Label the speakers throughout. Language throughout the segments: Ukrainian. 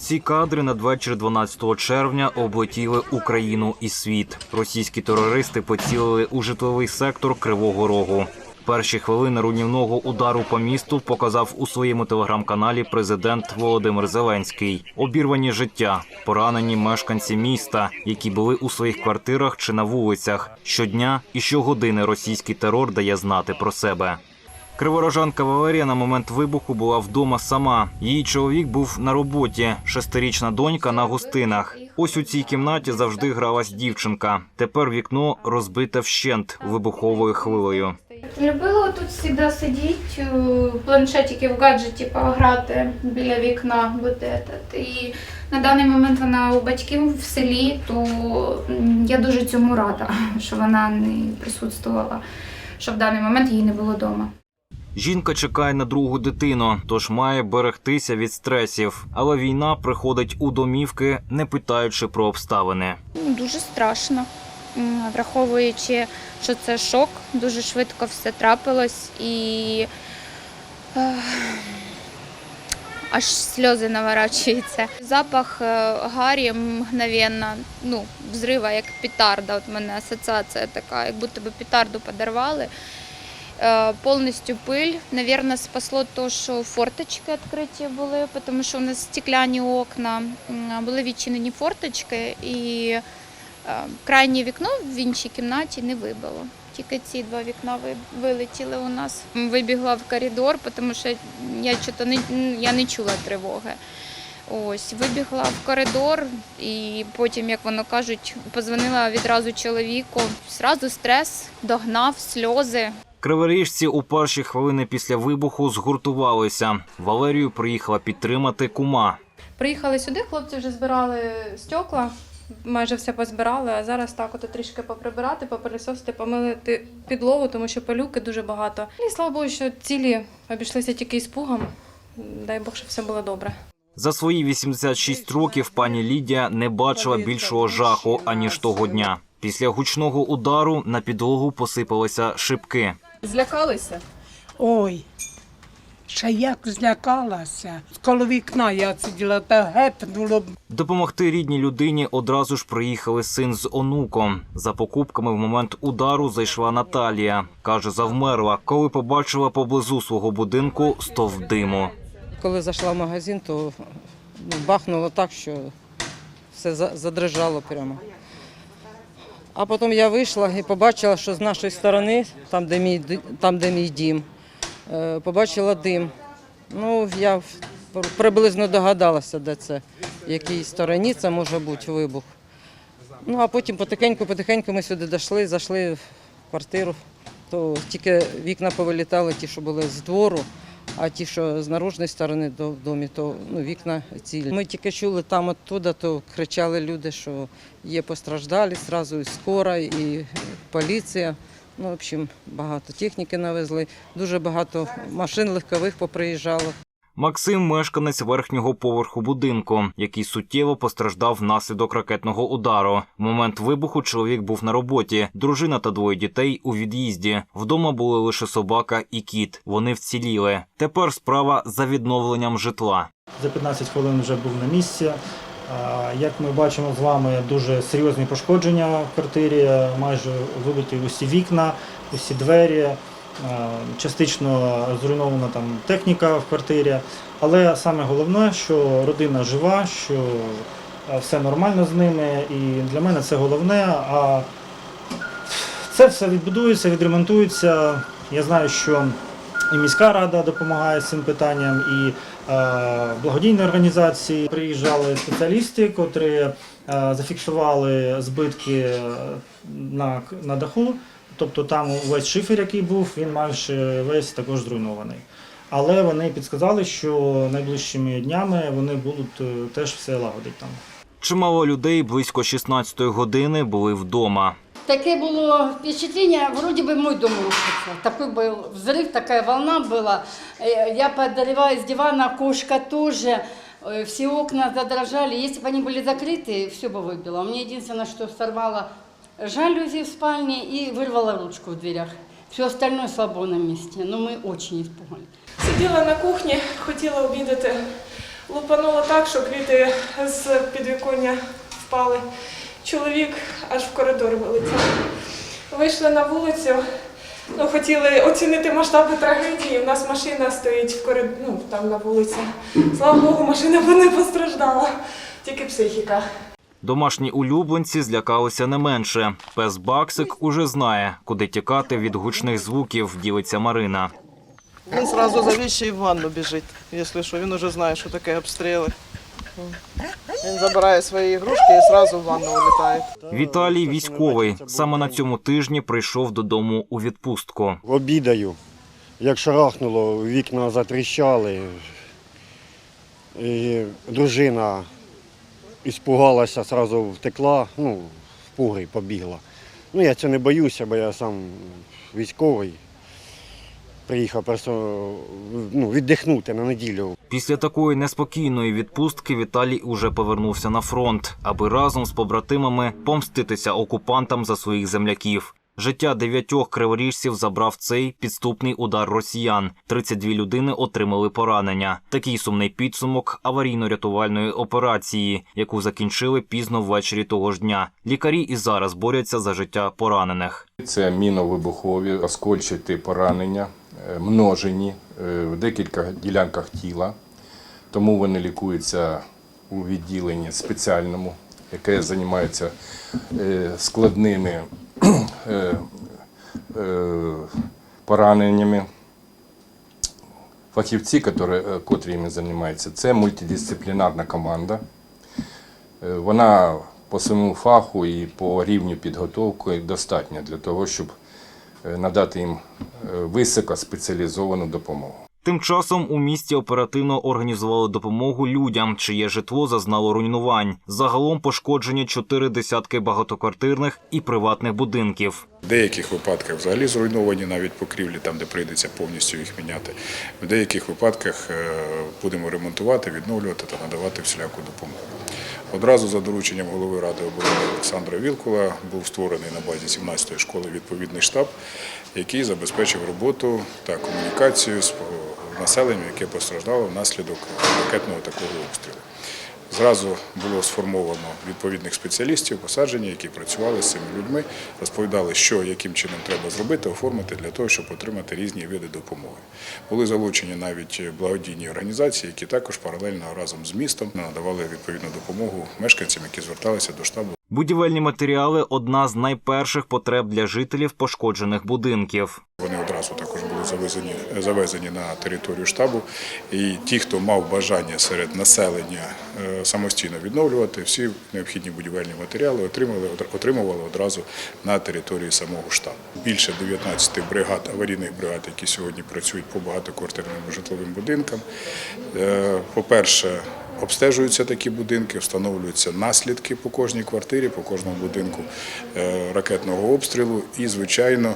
Speaker 1: Ці кадри надвечір 12 червня облетіли Україну і світ. Російські терористи поцілили у житловий сектор Кривого Рогу. Перші хвилини руйнівного удару по місту показав у своєму телеграм-каналі президент Володимир Зеленський. Обірвані життя, поранені мешканці міста, які були у своїх квартирах чи на вулицях. Щодня і щогодини російський терор дає знати про себе. Криворожанка Валерія на момент вибуху була вдома сама. Її чоловік був на роботі. Шестирічна донька на гостинах. Ось у цій кімнаті завжди гралась дівчинка. Тепер вікно розбите вщент вибуховою хвилею.
Speaker 2: Любила тут завжди сидіти, планшетики, в гаджеті пограти біля вікна. І на даний момент вона у батьків в селі, то я дуже цьому рада, що вона не присутствувала, що в даний момент її не було вдома.
Speaker 1: Жінка чекає на другу дитину, тож має берегтися від стресів. Але війна приходить у домівки, не питаючи про обставини.
Speaker 2: Ну, Дуже страшно, враховуючи, що це шок, дуже швидко все трапилось і аж сльози наворачуються. Запах е, гарі мгновенно, ну, взрива, як петарда. От мене асоціація така, як будто би петарду подарували. Е, Повністю пиль. Навірно, спасло те, що форточки відкриті були, тому що у нас стекляні окна, були відчинені форточки і е, крайнє вікно в іншій кімнаті не вибило. Тільки ці два вікна вилетіли у нас. Вибігла в коридор, тому що я не, я не чула тривоги. Ось, вибігла в коридор і потім, як воно кажуть, позвонила відразу чоловіку. Зразу стрес, догнав, сльози.
Speaker 1: Криворіжці у перші хвилини після вибуху згуртувалися. Валерію приїхала підтримати кума.
Speaker 3: Приїхали сюди, хлопці вже збирали стекла, майже все позбирали, а зараз так от трішки поприбирати, попилісосити, помилити підлогу, тому що пилюки дуже багато. І слава Богу, що цілі обійшлися тільки іспугом. Дай Бог, щоб все було добре.
Speaker 1: За свої 86 років пані Лідія не бачила більшого жаху аніж того дня. Після гучного удару на підлогу посипалися шибки.
Speaker 4: Злякалися?
Speaker 5: Ой, ще як злякалася. Коло вікна я сиділа та гепнуло.
Speaker 1: Допомогти рідній людині одразу ж приїхали син з онуком. За покупками в момент удару зайшла Наталія. каже, завмерла, коли побачила поблизу свого будинку стовп диму.
Speaker 6: Коли зайшла в магазин, то ну, бахнуло так, що все за- задрижало прямо. А потім я вийшла і побачила, що з нашої сторони, там, де мій, там, де мій дім, е, побачила дим. Ну, я приблизно догадалася, де це, в якій стороні це може бути вибух. Ну, а потім потихеньку-потихеньку ми сюди дійшли, зайшли в квартиру, то тільки вікна повилітали, ті, що були з двору, а ті, що з наружної сторони до домі, то ну, вікна цілі. Ми тільки чули там оттуда, то кричали люди, що є постраждалі, зразу і скора, і поліція. Ну, в общем, багато техніки навезли, дуже багато машин легкових поприїжджало.
Speaker 1: Максим мешканець верхнього поверху будинку, який суттєво постраждав внаслідок ракетного удару. В момент вибуху чоловік був на роботі. Дружина та двоє дітей у від'їзді. Вдома були лише собака і кіт. Вони вціліли. Тепер справа за відновленням житла.
Speaker 7: За 15 хвилин вже був на місці. Як ми бачимо з вами, дуже серйозні пошкодження в квартирі, майже вибиті усі вікна, усі двері, частично зруйнована там техніка в квартирі. Але саме головне, що родина жива, що все нормально з ними, і для мене це головне. А це все відбудується, відремонтується. Я знаю, що і міська рада допомагає з цим питанням, і е, благодійні організації приїжджали спеціалісти, котрі е, зафіксували збитки е, на, на даху. Тобто там увесь шифер, який був, він майже весь також зруйнований. Але вони підсказали, що найближчими днями вони будуть е, теж все лагодити там.
Speaker 1: Чимало людей близько 16-ї години були вдома.
Speaker 8: Таке було впечатление, вроде бы мой дом рушится. Такой был взрыв, такая волна была. Э, Я подорвала с дивана, окошко тоже. Э, Все окна задрожали. Если бы они были закрыты, все бы выбило. У меня единственное, что сорвало жалюзи в спальне и вырвала ручку в дверях. Все остальное слабо на месте. Но мы очень испугались.
Speaker 4: Сиділа на кухні, хотіла обідати. Лупануло так, що квіти з підвіконня впали. Чоловік аж в коридор вилетів. Вийшли на вулицю, ну, хотіли оцінити масштаби трагедії. У нас машина стоїть в корид... ну, там на вулиці. Слава Богу, машина не постраждала, тільки психіка.
Speaker 1: Домашні улюбленці злякалися не менше. Пес Баксик уже знає, куди тікати від гучних звуків, ділиться Марина.
Speaker 9: Він одразу за вещи і в ванну біжить, якщо що. Він вже знає, що таке обстріли. Він забирає свої ігрушки і одразу в ванну улітає.
Speaker 1: Віталій військовий. Саме на цьому тижні прийшов додому у відпустку.
Speaker 10: Обідаю. Як шарахнуло, вікна затріщали. І дружина іспугалася, одразу втекла, ну, в пуги побігла. Ну, я цього не боюся, бо я сам військовий. Приїхав просто ну, віддихнути на неділю.
Speaker 1: Після такої неспокійної відпустки Віталій уже повернувся на фронт, аби разом з побратимами помститися окупантам за своїх земляків. Життя дев'ятьох криворіжців забрав цей підступний удар росіян. 32 людини отримали поранення. Такий сумний підсумок аварійно-рятувальної операції, яку закінчили пізно ввечері того ж дня. Лікарі і зараз борються за життя поранених.
Speaker 11: Це міновибухові, оскольчаті поранення, е, множені е, в декілька ділянках тіла. Тому вони лікуються у відділенні спеціальному, яке займається е, складними пораненнями. Фахівці, е, котрі їми займаються, це мультидисциплінарна команда. Е, Вона по своєму фаху і по рівню підготовки достатня для того, щоб е, надати їм е, високоспеціалізовану допомогу.
Speaker 1: Тим часом у місті оперативно організували допомогу людям, чиє житло зазнало руйнувань. Загалом пошкоджені чотири десятки багатоквартирних і приватних будинків.
Speaker 12: В деяких випадках взагалі зруйновані навіть покрівлі, там де прийдеться повністю їх міняти. В деяких випадках е, будемо ремонтувати, відновлювати та надавати всіляку допомогу. Одразу за дорученням голови ради оборони Олександра Вілкула був створений на базі 17-ї школи відповідний штаб, який забезпечив роботу та комунікацію з населенням, яке постраждало внаслідок ракетного такого обстрілу. Зразу було сформовано відповідних спеціалістів, посаджені, які працювали з цими людьми, розповідали, що яким чином треба зробити, оформити для того, щоб отримати різні види допомоги. Були залучені навіть благодійні організації, які також паралельно разом з містом надавали відповідну допомогу мешканцям, які зверталися до штабу.
Speaker 1: Будівельні матеріали одна з найперших потреб для жителів пошкоджених будинків.
Speaker 12: Вони завезені, завезені на територію штабу. І ті, хто мав бажання серед населення е, самостійно відновлювати, всі необхідні будівельні матеріали отримали, отримували одразу на території самого штабу. Більше 19 бригад, аварійних бригад, які сьогодні працюють по багатоквартирним житловим будинкам. Е, По-перше, Обстежуються такі будинки, встановлюються наслідки по кожній квартирі, по кожному будинку е, ракетного обстрілу і, звичайно,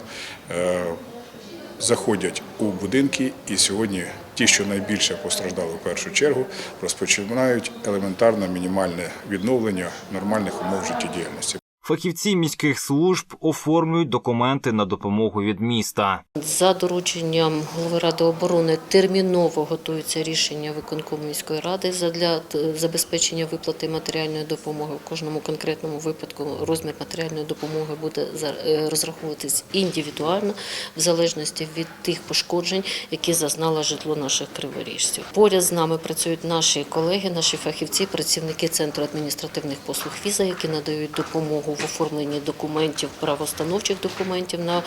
Speaker 12: заходять у будинки. І сьогодні ті, що найбільше постраждали в першу чергу, розпочинають елементарне мінімальне відновлення нормальних умов життєдіяльності.
Speaker 1: Фахівці міських служб оформлюють документи на допомогу від міста.
Speaker 13: За дорученням голови ради оборони терміново готується рішення виконкому міської ради для забезпечення виплати матеріальної допомоги. В кожному конкретному випадку розмір матеріальної допомоги буде е, розраховуватись індивідуально в залежності від тих пошкоджень, які зазнало житло наших криворіжців. Поряд з нами працюють наші колеги, наші фахівці, працівники центру адміністративних послуг віза, які надають допомогу в оформленні документів, правостановчих документів на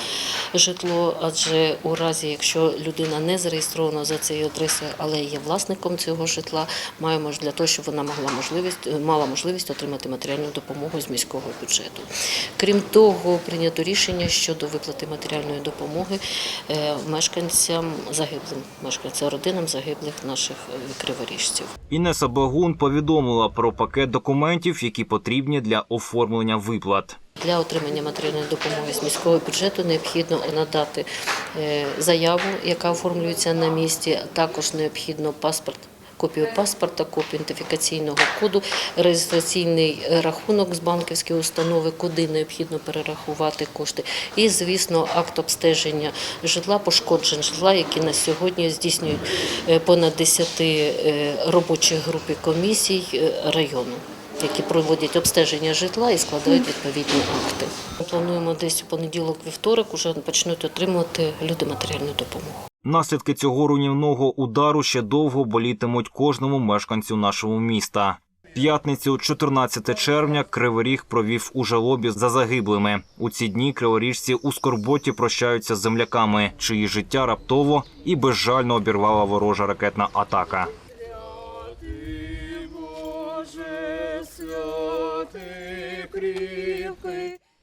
Speaker 13: житло. Адже у разі, якщо людина не зареєстрована за цією адресою, але є власником цього житла, маємо для того, щоб вона могла можливість мала можливість отримати матеріальну допомогу з міського бюджету. Крім того, прийнято рішення щодо виплати матеріальної допомоги е, мешканцям загиблим, мешканцям родинам загиблих наших е, криворіжців.
Speaker 1: Інеса Багун повідомила про пакет документів, які потрібні для оформлення виплат.
Speaker 13: Для отримання матеріальної допомоги з міського бюджету необхідно надати е, заяву, яка оформлюється на місці. Також необхідно паспорт копію паспорта, копію ідентифікаційного коду, реєстраційний рахунок з банківської установи, куди необхідно перерахувати кошти. І, звісно, акт обстеження житла, пошкоджень житла, які на сьогодні здійснюють е, понад 10 е, робочих груп і комісій району. Які проводять обстеження житла і складають відповідні акти. Ми плануємо десь у понеділок, вівторок уже почнуть отримувати люди матеріальну допомогу.
Speaker 1: Наслідки цього руйнівного удару ще довго болітимуть кожному мешканцю нашого міста. П'ятницю, 14 червня, Кривий Ріг провів у жалобі за загиблими. У ці дні криворіжці у скорботі прощаються з земляками, чиї життя раптово і безжально обірвала ворожа ракетна атака.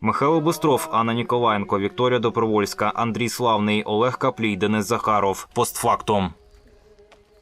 Speaker 1: Михайло Бистров, Анна Ніколаєнко, Вікторія Добровольська, Андрій Славний, Олег Каплій, Денис Захаров. Постфактум.